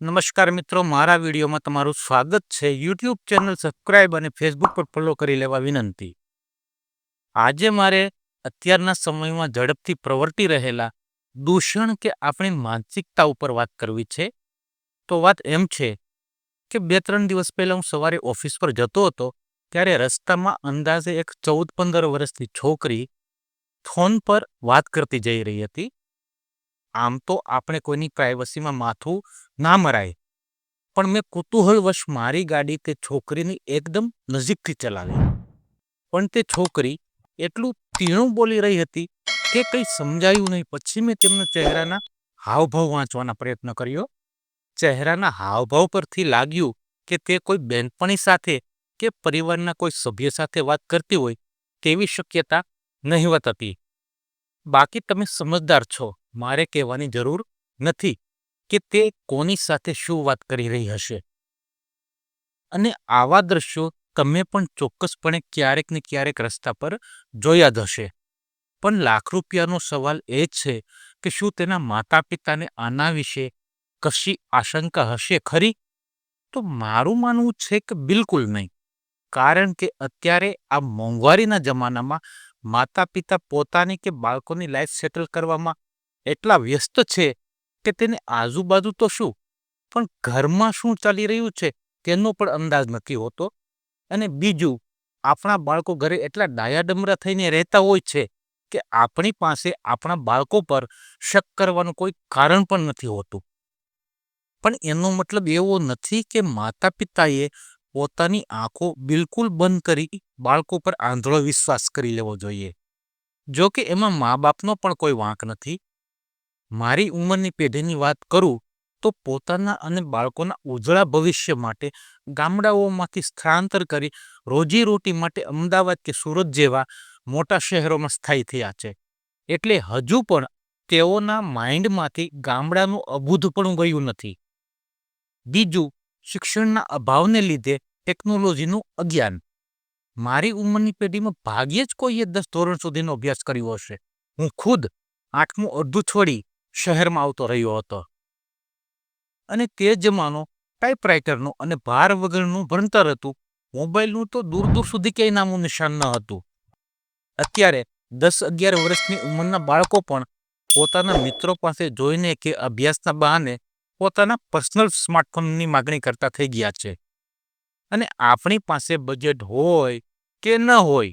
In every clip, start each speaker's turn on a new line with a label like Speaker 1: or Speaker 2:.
Speaker 1: નમસ્કાર મિત્રો, મારા વિડીયોમાં તમારું સ્વાગત છે. યુટ્યુબ ચેનલ સબસ્ક્રાઈબ અને ફેસબુક પર ફોલો કરી લેવા વિનંતી. આજે મારે અત્યારના સમયમાં ઝડપથી પ્રવર્તી રહેલા દૂષણ કે આપણી માનસિકતા ઉપર વાત કરવી છે. તો વાત એમ છે કે બે ત્રણ દિવસ પહેલાં હું સવારે ઓફિસ પર જતો હતો, ત્યારે રસ્તામાં અંદાજે એક ચૌદ પંદર વર્ષની છોકરી ફોન પર વાત કરતી જઈ રહી હતી. આમ તો આપણે કોઈની પ્રાઇવસીમાં માથું ના મરાય. પણ મેં કુતૂહલવશ મારી ગાડી તે છોકરીની એકદમ નજીકથી ચલાવી. પણ તે છોકરી એટલું તીણું બોલી રહી હતી કે કંઈ સમજાયું નહીં. પછી મેં તેમના ચહેરાના હાવભાવ વાંચવાના પ્રયત્ન કર્યો. ચહેરાના હાવભાવ પરથી લાગ્યું કે તે કોઈ બેનપણી સાથે કે પરિવારના કોઈ સભ્ય સાથે વાત કરતી હોય તેવી શક્યતા નહિવત હતી. બાકી તમે સમજદાર છો. મારે કહેવાની જરૂર નથી કે તે કોની સાથે શું વાત કરી રહી હશે. અને આવા દ્રશ્યો તમે પણ ચોક્કસપણે ક્યારેક ને ક્યારેક રસ્તા પર જોયા જ હશે. પણ લાખ રૂપિયાનો સવાલ એ છે કે શું તેના માતા પિતાને આના વિશે કશી આશંકા હશે ખરી? તો મારું માનવું છે કે બિલકુલ નહીં. કારણ કે અત્યારે આ મોંઘવારીના જમાનામાં માતા પિતા પોતાની કે બાળકોની લાઈફ સેટલ કરવામાં એટલા વ્યસ્ત છે કે તેને આજુબાજુ તો શું? પણ ઘરમાં શું ચાલી રહ્યું છે તેનો પણ અંદાજ નથી હોતો. અને બીજું, આપણા બાળકો ઘરે એટલા ડાયાડમરા થઈને રહેતા હોય છે કે આપણી પાસે આપણા બાળકો પર શક કરવાનું કોઈ કારણ પણ નથી હોતું. પણ એનો મતલબ એવો નથી કે માતા પિતાએ પોતાની આંખો બિલકુલ બંધ કરી બાળકો પર આંધળો વિશ્વાસ કરી લેવો જોઈએ. જો કે એમાં મા બાપનો પણ કોઈ વાંક નથી. મારી ઉંમરની પેઢીની વાત કરું તો પોતાના અને બાળકોના ઉજળા ભવિષ્ય માટે, ગામડાઓમાંથી સ્થળાંતર કરી, રોજીરોટી માટે અમદાવાદ કે સુરત જેવા મોટા શહેરોમાં સ્થાયી થયા છે. એટલે હજુ પણ તેઓના માઇન્ડમાંથી ગામડાનું અબૂધપણું ગયું નથી. બીજું, શિક્ષણના અભાવને લીધે ટેકનોલોજીનું અજ્ઞાન. મારી ઉંમરની પેઢીમાં ભાગ્યે જ કોઈએ દસ ધોરણ સુધીનો અભ્યાસ કર્યો હશે. હું ખુદ આઠમું અડધું છોડી શહેરમાં આવતો રહ્યો હતો. અને તે જમાનો ટાઈપરાઇટરનું અને ભાર વગરનું ભણતર હતું. મોબાઈલનું તો દૂર દૂર સુધી ક્યાંય નામું નિશાન ન હતું. અત્યારે દસ અગિયાર વર્ષની ઉંમરના બાળકો પણ પોતાના મિત્રો પાસે જોઈને કે અભ્યાસના બહાને પોતાના પર્સનલ સ્માર્ટફોનની માગણી કરતા થઈ ગયા છે. અને આપણી પાસે બજેટ હોય કે ન હોય,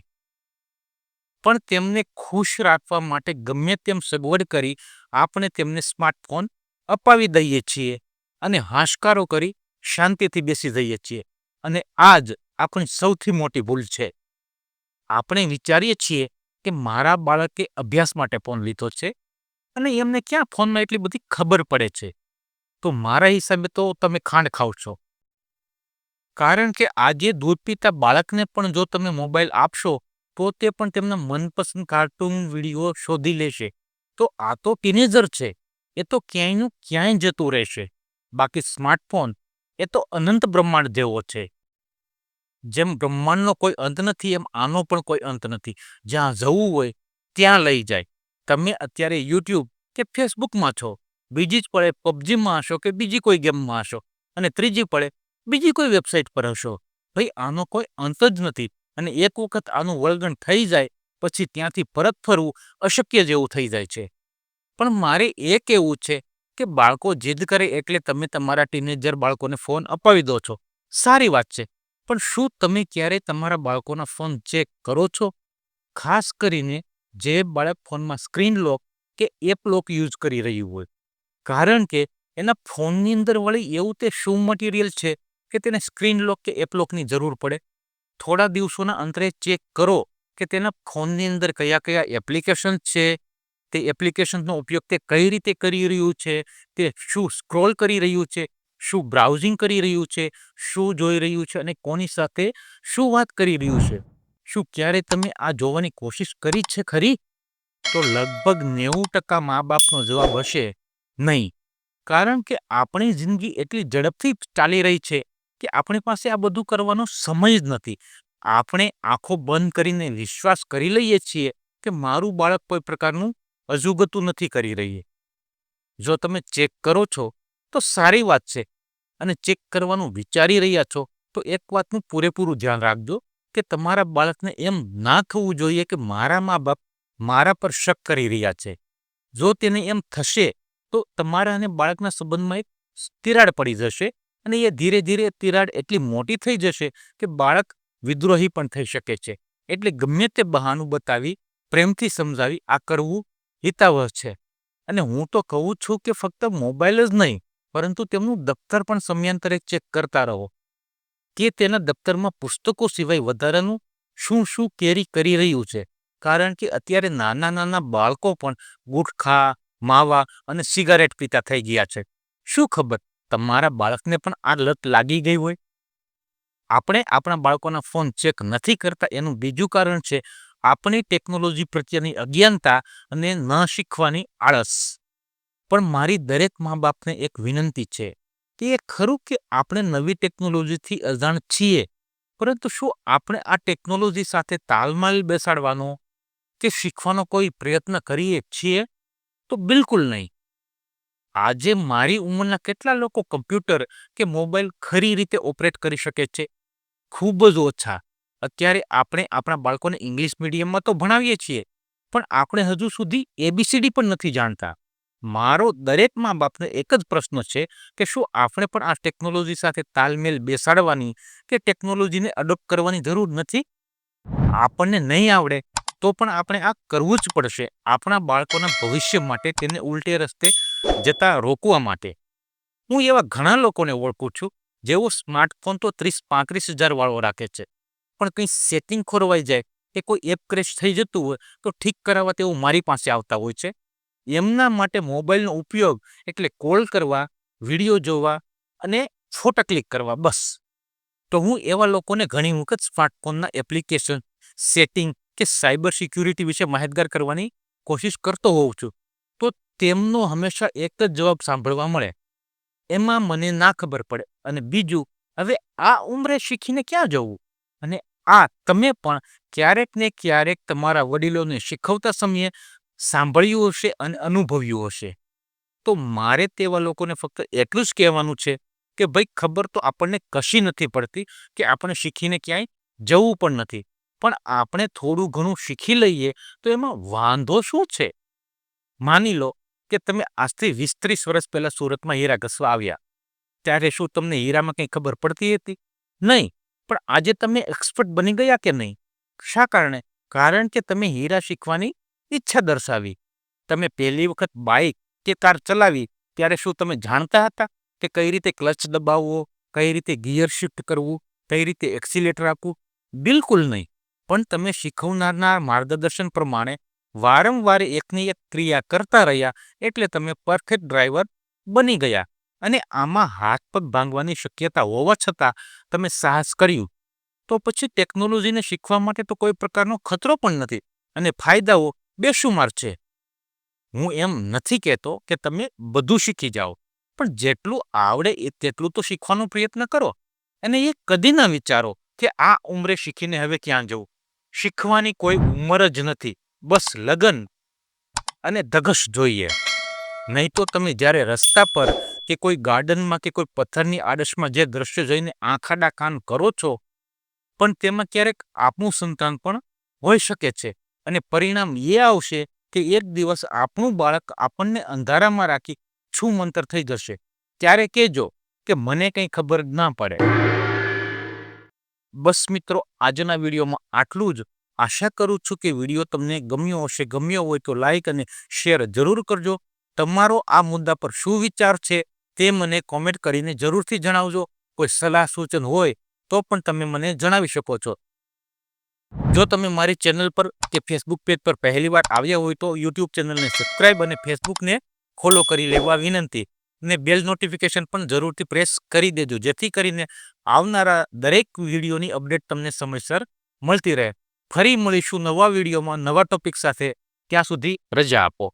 Speaker 1: પણ તેમને ખુશ રાખવા માટે ગમે તેમ સગવડ કરી આપણે તેમને સ્માર્ટફોન અપાવી દઈએ છીએ અને હાશકારો કરી શાંતિથી બેસી જઈએ છીએ. અને આ જ આપણી સૌથી મોટી ભૂલ છે. આપણે વિચારીએ છીએ કે મારા બાળકે અભ્યાસ માટે ફોન લીધો છે અને એમને ક્યાં ફોનમાં એટલી બધી ખબર પડે છે? તો મારા હિસાબે તો તમે ખાંડ ખાવ છો. કારણ કે આજે દૂધ પીતા બાળકને પણ જો તમે મોબાઈલ આપશો તો તે પણ તેમના મનપસંદ કાર્ટૂન વીડિયો શોધી લેશે. તો આ તો ટીનેજર છે. એ તો ક્યાંયનું ક્યાંય જતું રહેશે. બાકી સ્માર્ટફોન એ તો અનંત બ્રહ્માંડ જેવો છે. જેમ બ્રહ્માંડનો કોઈ અંત નથી, એમ આનો પણ કોઈ અંત નથી. જ્યાં જવું હોય, ત્યાં લઈ જાય. તમે અત્યારે યુટ્યુબ કે ફેસબુકમાં છો. બીજી જ પડે પબજીમાં હશો કે બીજી કોઈ ગેમમાં હશો. અને ત્રીજી પડે બીજી કોઈ વેબસાઇટ પર હશો. ભાઈ, આનો કોઈ અંત જ નથી. અને એક વખત આનું વળગણ થઈ જાય પછી ત્યાંથી પરત ફરવું અશક્ય જેવું થઈ જાય છે. પણ મારે એ કહેવું છે કે બાળકો જીદ કરે એટલે તમે તમારા ટીનેજર બાળકોને ફોન અપાવી દો છો. સારી વાત છે. પણ શું તમે ક્યારે તમારા બાળકોના ફોન ચેક કરો છો? ખાસ કરીને જે બાળક ફોનમાં સ્ક્રીન લોક કે એપ લોક યુઝ કરી રહ્યું હોય. કારણ કે એના ફોનની અંદર વળી એવું તે શું મટીરિયલ છે કે તેને સ્ક્રીન લોક કે એપ લોકની જરૂર પડે? થોડા દિવસોના અંતરે ચેક કરો. કે તેના ફોનની અંદર કયા કયા એપ્લિકેશન છે, તે એપ્લિકેશનનો ઉપયોગ તે કઈ રીતે કરી રહ્યું છે, તે શું સ્ક્રોલ કરી રહ્યું છે, શું બ્રાઉઝિંગ કરી રહ્યું છે, શું જોઈ રહ્યું છે અને કોની સાથે શું વાત કરી રહ્યું છે? શું ક્યારે તમે આ જોવાની કોશિશ કરી છે ખરી? તો લગભગ નેવું ટકા મા બાપનો જવાબ હશે નહીં. કારણ કે આપણી જિંદગી એટલી ઝડપથી ચાલી રહી છે કે આપણી પાસે આ બધું કરવાનો સમય જ નથી. આપણે આંખો બંધ કરીને વિશ્વાસ કરી લઈએ છીએ કે મારું બાળક કોઈ પ્રકારનું અજુગતું નથી કરી રહી જો તમે ચેક કરો છો, તો સારી વાત છે. અને ચેક કરવાનું વિચારી રહ્યા છો, તો એક વાતનું પૂરેપૂરું ધ્યાન રાખજો કે તમારા બાળકને એમ ના થવું જોઈએ કે મારા મા બાપ મારા પર શક કરી રહ્યા છે. જો તેને એમ થશે, તો તમારા અને બાળકના સંબંધમાં એક તિરાડ પડી જશે અને એ ધીરે ધીરે તિરાડ એટલી મોટી થઈ જશે કે બાળક વિદ્રોહી પણ થઈ શકે છે. એટલે ગમે તે બહાનું બતાવી, પ્રેમથી સમજાવી, આ કરવું હિતાવહ છે. અને હું તો કહું છું કે ફક્ત મોબાઈલ જ નહીં, પરંતુ તેમનું દફતર પણ સમયાંતરે ચેક કરતા રહો. કે તેના દફતરમાં પુસ્તકો સિવાય વધારાનું શું શું કેરી કરી રહ્યું છે? કારણ કે અત્યારે નાના નાના બાળકો પણ ગુટખા, માવા અને સિગારેટ પીતા થઈ ગયા છે. શું ખબર? તમારા બાળકને પણ આ લત લાગી ગઈ હોય? આપણે આપણા બાળકોના ફોન ચેક નથી કરતા, એનું બીજું કારણ છે આપણી ટેકનોલોજી પ્રત્યેની અજ્ઞાનતા અને ન શીખવાની આળસ. પણ મારી દરેક મા બાપને એક વિનંતી છે કે એ ખરું કે આપણે નવી ટેકનોલોજીથી અજાણ છીએ, પરંતુ શું આપણે આ ટેકનોલોજી સાથે તાલમાલ બેસાડવાનો કે શીખવાનો કોઈ પ્રયત્ન કરીએ છીએ? તો બિલકુલ નહીં. આજે મારી ઉંમરના કેટલા લોકો કમ્પ્યુટર કે મોબાઈલ ખરી રીતે ઓપરેટ કરી શકે છે? ખૂબ જ ઓછા. અત્યારે આપણે આપણા બાળકોને ઇંગ્લિશ મીડિયમમાં તો ભણાવીએ છીએ, પણ આપણે હજુ સુધી એબીસીડી પણ નથી જાણતા. મારો દરેક મા બાપને એક જ પ્રશ્ન છે કે શું આપણે પણ આ ટેકનોલોજી સાથે તાલમેલ બેસાડવાની કે ટેકનોલોજીને અડોપ્ટ કરવાની જરૂર નથી? આપણને નહીં આવડે તો પણ આપણે આ કરવું જ પડશે. આપણા બાળકોના ભવિષ્ય માટે તેને ઉલટે રસ્તે જતા રોકવા માટે. હું એવા ઘણા લોકોને ઓળખું છું, જેઓ સ્માર્ટફોન તો ત્રીસ પાંત્રીસ હજાર વાળો રાખે છે. પણ કંઈ સેટિંગ ખોરવાઈ જાય કે કોઈ એપ ક્રેશ થઈ જતું હોય, તો ઠીક કરાવવા તેઓ મારી પાસે આવતા હોય છે. એમના માટે મોબાઈલનો ઉપયોગ એટલે કોલ કરવા વીડિયો જોવા અને ફોટા ક્લિક કરવા બસ. તો હું એવા લોકોને ઘણી વખત સ્માર્ટફોનના એપ્લિકેશન સેટિંગ કે સાયબર સિક્યુરિટી વિશે માહિતગાર કરવાની કોશિશ કરતો હોઉં છું. તેમનો હંમેશા એક જ જવાબ સાંભળવા મળે. એમાં મને ના ખબર પડે. અને બીજું, હવે આ ઉંમરે શીખીને ક્યાં જવું? અને આ તમે પણ ક્યારેક ને ક્યારેક તમારા વડીલોને શીખવતા સમયે સાંભળ્યું હશે અને અનુભવ્યું હશે. તો મારે તેવા લોકોને ફક્ત એટલું જ કહેવાનું છે કે, ભાઈ, ખબર તો આપણને કશી નથી પડતી કે આપણે શીખીને ક્યાંય જવું પણ નથી. પણ આપણે થોડું ઘણું શીખી લઈએ તો એમાં વાંધો શું છે? માની લો કે તમે આજથી વીસ ત્રીસ વર્ષ પહેલાં સુરતમાં હીરા ઘસવા આવ્યા, ત્યારે શું તમને હીરામાં કંઈ ખબર પડતી હતી? નહીં, પણ આજે તમે એક્સપર્ટ બની ગયા કે નહીં? શા કારણે? કારણ કે તમે હીરા શીખવાની ઈચ્છા દર્શાવી. તમે પહેલી વખત બાઇક કે કાર ચલાવી, ત્યારે શું તમે જાણતા હતા કે કઈ રીતે ક્લચ દબાવવો, કઈ રીતે ગિયર શિફ્ટ કરવું, કઈ રીતે એક્સિલેટર આપવું? બિલકુલ નહીં. પણ તમે શીખવનારના માર્ગદર્શન પ્રમાણે વારંવાર એકની એક ક્રિયા કરતા રહ્યા એટલે તમે પરફેક્ટ ડ્રાઈવર બની ગયા. અને આમાં હાથ પગ ભાંગવાની શક્યતા હોવા છતાં તમે સાહસ કર્યું. તો પછી ટેકનોલોજીને શીખવા માટે તો કોઈ પ્રકારનો ખતરો પણ નથી અને ફાયદાઓ બેશુમાર છે. હું એમ નથી કહેતો કે તમે બધું શીખી જાઓ, પણ જેટલું આવડે એ તેટલું તો શીખવાનો પ્રયત્ન કરો. અને એ કદી ન વિચારો કે આ ઉંમરે શીખીને હવે ક્યાં જવું? શીખવાની કોઈ ઉંમર જ નથી. બસ લગન અને ધગશ જોઈએ. નહીં તો તમે જ્યારે રસ્તા પર કે કોઈ ગાર્ડનમાં કે કોઈ પથ્થરની આડશમાં જે દ્રશ્ય જોઈને આંખાડા કાન કરો છો, પણ તેમાં ક્યારેક આપણું સંતાન પણ હોઈ શકે છે અને પરિણામ એ આવશે કે એક દિવસ આપણું બાળક આપણને અંધારામાં રાખી છું મંતર થઈ જશે. ત્યારે કહેજો કે મને કંઈ ખબર ના પડે. બસ મિત્રો, આજના વિડીયોમાં આટલું જ. આશા કરું છું કે વીડિયો તમને ગમ્યો હશે. ગમ્યો હોય તો લાઈક અને શેર જરૂર કરજો. તમારો આ મુદ્દા પર શું વિચાર છે તે મને કોમેન્ટ કરીને જરૂરથી જણાવજો. કોઈ સલાહ સૂચન હોય તો પણ તમે મને જણાવી શકો છો. જો તમે મારી ચેનલ પર કે ફેસબુક પેજ પર પહેલી વાર આવ્યા હોય તો યુટ્યુબ ચેનલને સબસ્ક્રાઇબ અને ફેસબુકને ફોલો કરી લેવા વિનંતી અને બેલ નોટિફિકેશન પણ જરૂરથી પ્રેસ કરી દેજો. જેથી કરીને આવનારા દરેક વિડીયોની અપડેટ તમને સમયસર મળતી રહે. ફરી મળીશું નવા વિડીયોમાં નવા ટોપિક સાથે. ત્યાં સુધી રજા આપો.